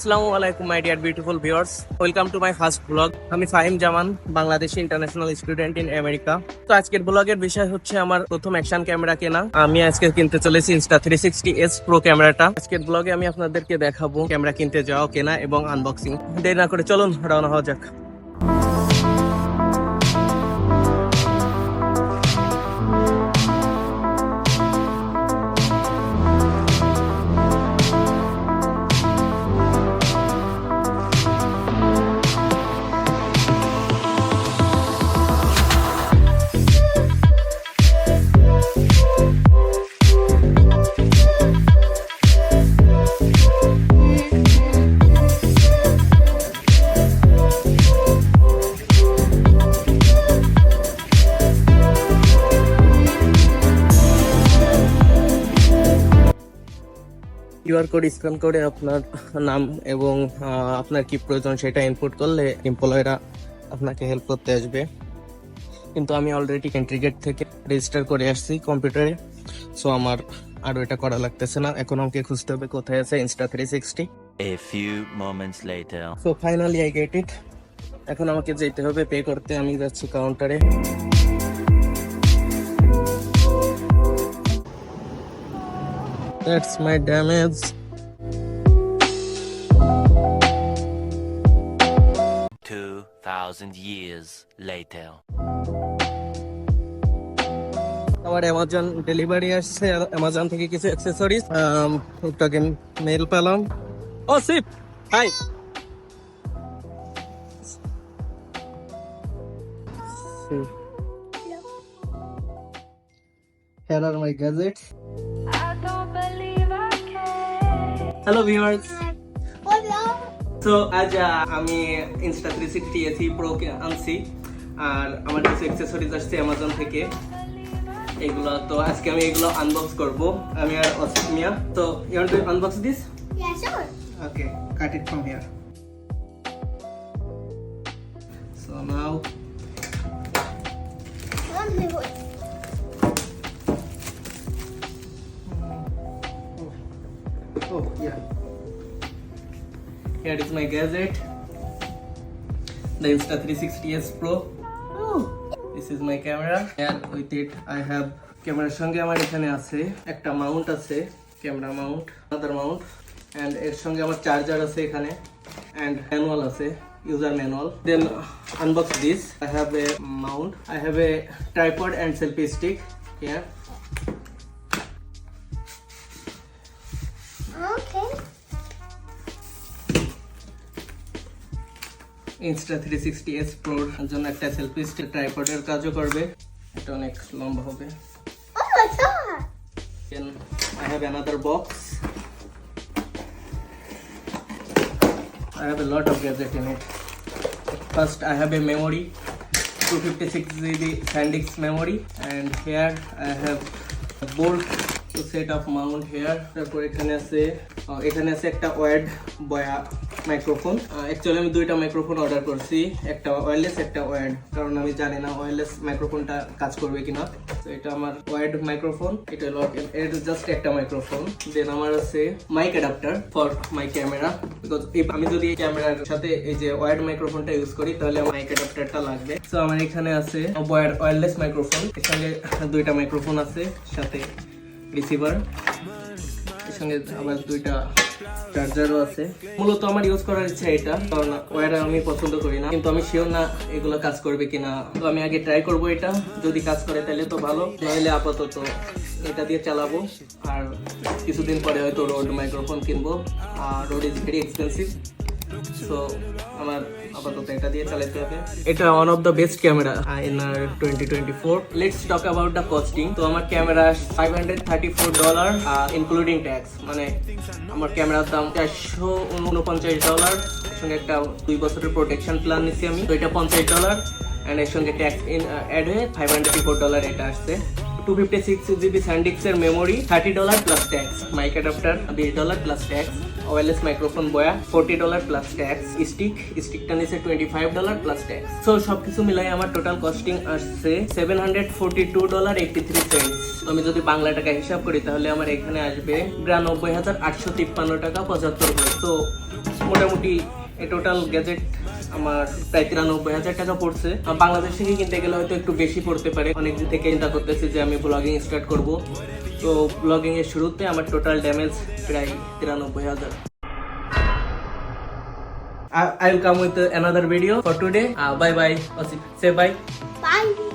আসসালামু আলাইকুম my dear beautiful viewers welcome to my first blog আমি Fahim Zaman, Bangladeshi international student in America তো আজকের ব্লগের বিষয় হচ্ছে আমার প্রথম অ্যাকশন ক্যামেরা কেনা। আমি আজকে কিনতে চলেছি Insta three sixty S pro ক্যামেরাটা আজকের ব্লগে আমি আপনাদেরকে দেখাবো ক্যামেরা কিনতে যাওয়া, কেনা এবং আনবক্সিং দেরি না করে চলুন, রওনা হওয়া যাক। কিউআর কোড স্ক্যান করে আপনার নাম এবং আপনার কি প্রয়োজন সেটা ইনপুট করলে এমপ্লয়রা আপনাকে হেল্প করতে আসবে। কিন্তু আমি অলরেডি এন্ট্রি গেট থেকে রেজিস্টার করে আসছি কম্পিউটারে সো আমার আরও এটা করা লাগতেছে না। এখন আমাকে খুঁজতে হবে কোথায় আছে Insta three sixty A few moments later. So finally I get it এখন আমাকে যেতে হবে পে করতে। আমি যাচ্ছি কাউন্টারে that's my damage Two thousand years later. আমার অ্যামাজন ডেলিভারি আসছে অ্যামাজন থেকে কিছু অ্যাক্সেসরিজ একটাকে মেল পেলাম। ও সিপ হাই Here are my gadgets. Viewers. Hola. তো আজ আমি Insta three sixty S pro আনছি আর আমার কিছু অ্যাক্সেসরিজ আসছে অ্যামাজন থেকে এগুলো তো আজকে আমি এগুলো আনবক্স করব আমি আর অসিত মিয়া তো you to unbox this Yeah, sure. Okay, cut it from here. Oh yeah, here is my gadget, the Insta 360s Pro. Oh, this is my camera. And with it, I have ক্যামেরার সঙ্গে আমার এখানে আছে একটা mount আছে camera mount other mount and এর সঙ্গে আমার চার্জার আছে এখানে অ্যান্ড ম্যানুয়াল আছে user manual then uh, unbox this i have a mount i have a tripod and selfie stick here Insta three sixty S প্রোর জন্য একটা selfie stick ট্রাইপডের কাজও করবে এটা অনেক লম্বা হবে Oh I have another box. I have a lot of gadget in it. First, I have a memory, 256 GB SanDisk memory, and here I have a bolt set up mount here. তারপর এখানে আছে এখানে আছে একটা word বয়া microphone actually আমি দুইটা microphone order করছি, একটা ওয়্যারলেস একটা ওয়ার্ড কারণ আমি জানি না ওয়্যারলেস মাইক্রোফোনটা কাজ করবে কিনা। তো এটা আমার ওয়ার্ড মাইক্রোফোন এটা হলো এটা জাস্ট একটা মাইক্রোফোন দেন আমার আছে mic adapter for my camera because আমি যদি এই ক্যামেরার সাথে এই যে ওয়ার্ড মাইক্রোফোনটা ইউজ করি, তাহলে মাইক অ্যাডাপ্টারটা লাগবে। তো আমার এখানে আছে ওয়্যারলেস মাইক্রোফোন এর সঙ্গে দুইটা মাইক্রোফোন আছে, সাথে রিসিভার। এর সঙ্গে আবার দুইটা চার্জারও আছে। মূলত আমার ইউজ করার ইচ্ছা এটা, কারণ ওয়ার আমি পছন্দ করি না। কিন্তু আমি শিওর না এগুলো কাজ করবে কিনা। তো আমি আগে ট্রাই করব এটা। যদি কাজ করে তাহলে তো ভালো। নাহলে আপাতত এটা দিয়ে চালাবো। আর কিছুদিন পরে হয়তো রোড মাইক্রোফোন কিনবো। আর Rode is very expensive so আমার আপাতত এটা দিয়ে চালাতে হবে। এটা one of the best camera INR twenty twenty four let's talk about the costing তো আমার camera five hundred thirty four dollar including tax মানে আমার ক্যামেরার দাম চারশো উনপঞ্চাশ ডলার এর সঙ্গে একটা দুই বছরের প্রোটেকশন প্ল্যান নিচ্ছি আমি। তো এটা পঞ্চাশ ডলার অ্যান্ড এর সঙ্গে ট্যাক্স ইন অ্যাড হয়ে ফাইভ হান্ড্রেড ফোর ডলার এটা আসছে। Two fifty six GB স্যান্ডিক্সের memory thirty dollar plus tax mic adapter বিশ dollar plus tax wireless microphone Boya forty dollar plus tax stick স্টিকটা নিচে twenty five dollar plus tax so সব কিছু মিলাই আমার total costing আসছে seven hundred forty two dollar eighty three cents আমি যদি বাংলা টাকা হিসাব করি, তাহলে আমার এখানে আসবে বিরানব্বই হাজার আটশো তিপ্পান্ন টাকা পঁচাত্তর তো, মোটামুটি টোটাল গ্যাজেট আমার প্রায় তিরানব্বই হাজার টাকা পড়ছে বাংলাদেশ থেকে কিনতে গেলে হয়তো একটু বেশি পড়তে পারে অনেক দিন থেকে চিন্তা করতেছি যে আমি ব্লগিং স্টার্ট করব তো ব্লগিং এর শুরুতে আমার টোটাল ড্যামেজ প্রায় তিরানব্বই হাজার I, will come with another video for today. Uh, bye bye. Say bye. Bye.